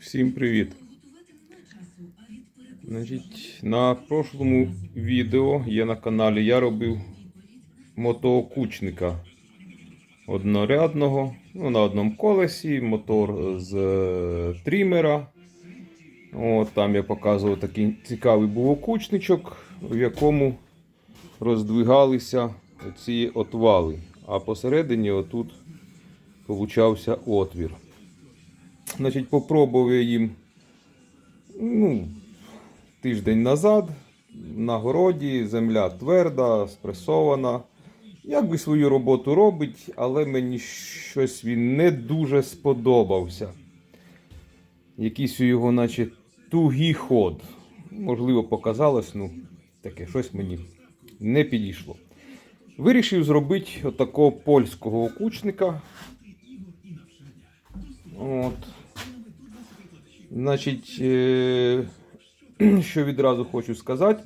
Всім привіт! Значить, на прошлому відео є на каналі я робив мотоокучника однорядного, ну, на одному колесі, мотор з е, трімера. От, там я показував такий цікавий був окучничок, в якому роздвигалися ці отвали. А посередині отут получався отвір. Значить, попробував я їм ну, тиждень назад на городі, земля тверда, спресована. Якби свою роботу робить, але мені щось він не дуже сподобався. Якийсь у його, наче, тугий ход. Можливо, показалось, ну, таке щось мені не підійшло. Вирішив зробити отакого польського окучника. От. Значить, е, що відразу хочу сказати,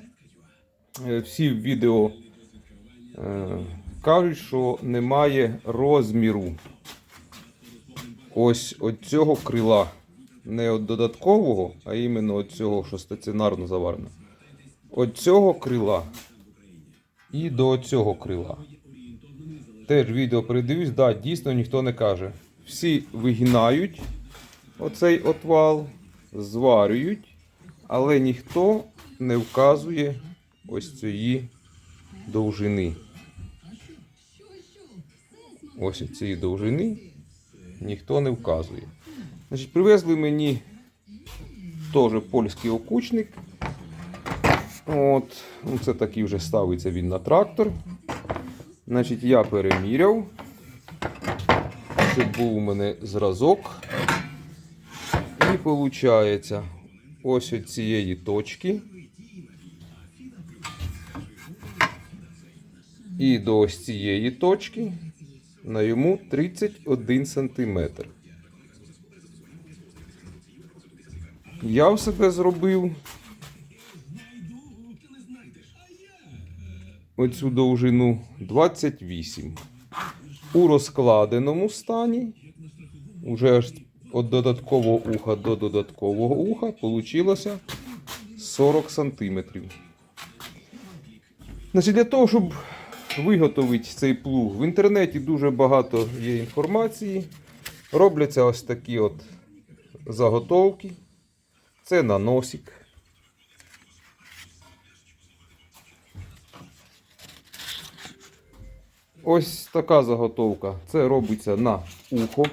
Е, всі відео е, кажуть, що немає розміру ось от цього крила. Не от додаткового, а іменно цього, що стаціонарно заварено. От цього крила і до цього крила. Теж відео передивлюсь, да, дійсно ніхто не каже. Всі вигинають оцей отвал, зварюють, але ніхто не вказує ось цієї довжини. Ось цієї довжини ніхто не вказує. Значить, привезли мені теж польський окучник. От, ну, це такий вже ставиться він на трактор. Значить, я переміряв, щоб був у мене зразок. Виходить, ось від цієї точки. І до ось цієї точки на йому 31 сантиметр. Я в себе зробив оцю довжину 28. У розкладеному стані, уже аж від додаткового уха до додаткового уха, получилося 40 сантиметрів. Значить, для того, щоб виготовити цей плуг, в інтернеті дуже багато є інформації. Робляться ось такі от заготовки. Це на носик. Ось така заготовка. Це робиться на ухо.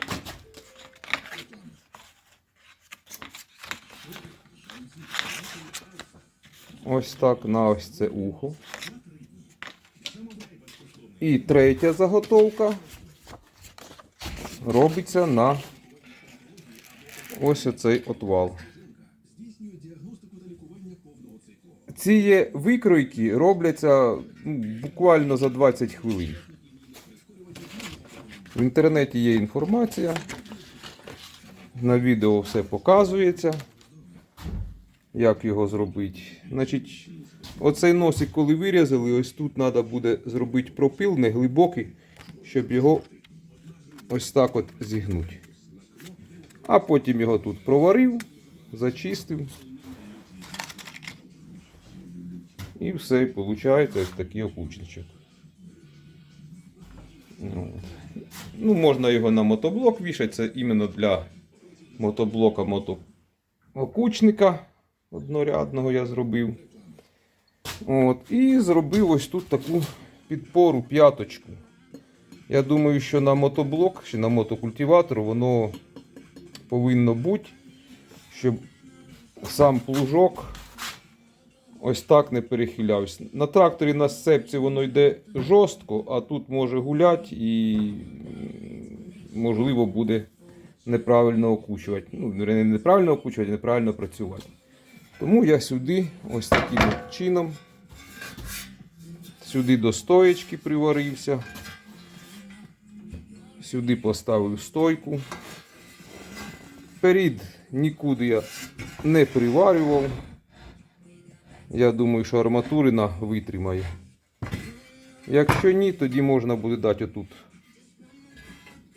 Ось так на ось це ухо. І третя заготовка робиться на ось оцей отвал. Ці викройки робляться ну, буквально за 20 хвилин. В інтернеті є інформація. На відео все показується, як його зробити. Значить, оцей носик, коли вирізали, ось тут треба буде зробити пропил не глибокий, щоб його ось так от зігнути. А потім його тут проварив, зачистив. І все, і виходить ось такий окучничок. Ну, Ну, можна його на мотоблок вішати, це іменно для мотоблока мотоокучника однорядного я зробив. От, і зробив ось тут таку підпору п'яточку. Я думаю, що на мотоблок чи на мотокультиватор воно повинно бути, щоб сам плужок ось так не перехилявся. На тракторі на сцепці воно йде жорстко, а тут може гуляти і можливо буде неправильно окучувати. Ну, не неправильно окучувати, а неправильно працювати. Тому я сюди ось таким чином, сюди до стоєчки приварився, сюди поставив стойку. Перед нікуди я не приварював. Я думаю, що арматурина витримає. Якщо ні, тоді можна буде дати отут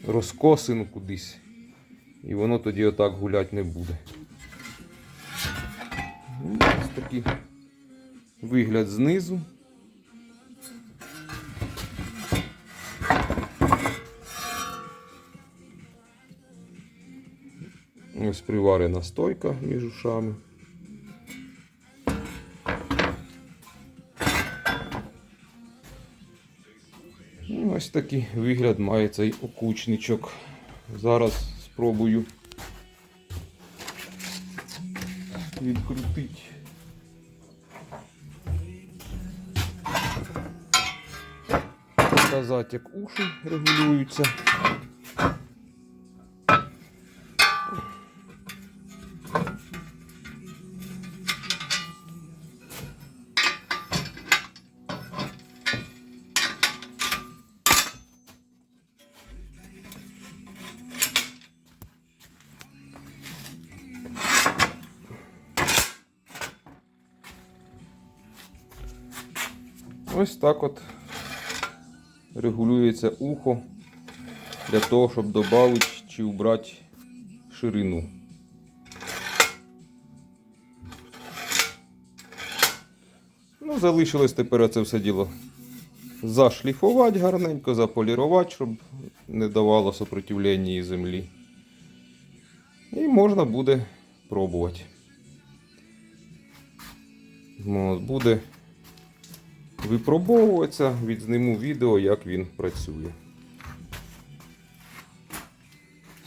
розкосину кудись. І воно тоді отак гуляти не буде. Ось такий вигляд знизу. Ось приварена стойка між ушами. Ось такий вигляд має цей окучничок. Зараз спробую відкрутити. Показати, як уші регулюються. Ось так от регулюється ухо для того, щоб додати чи убрати ширину. Ну, залишилось тепер це все діло зашліфувати гарненько, заполірувати, щоб не давало сопротивлення землі. І можна буде пробувати. От буде випробовуватися, відзниму відео, як він працює.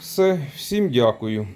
Все, всім дякую.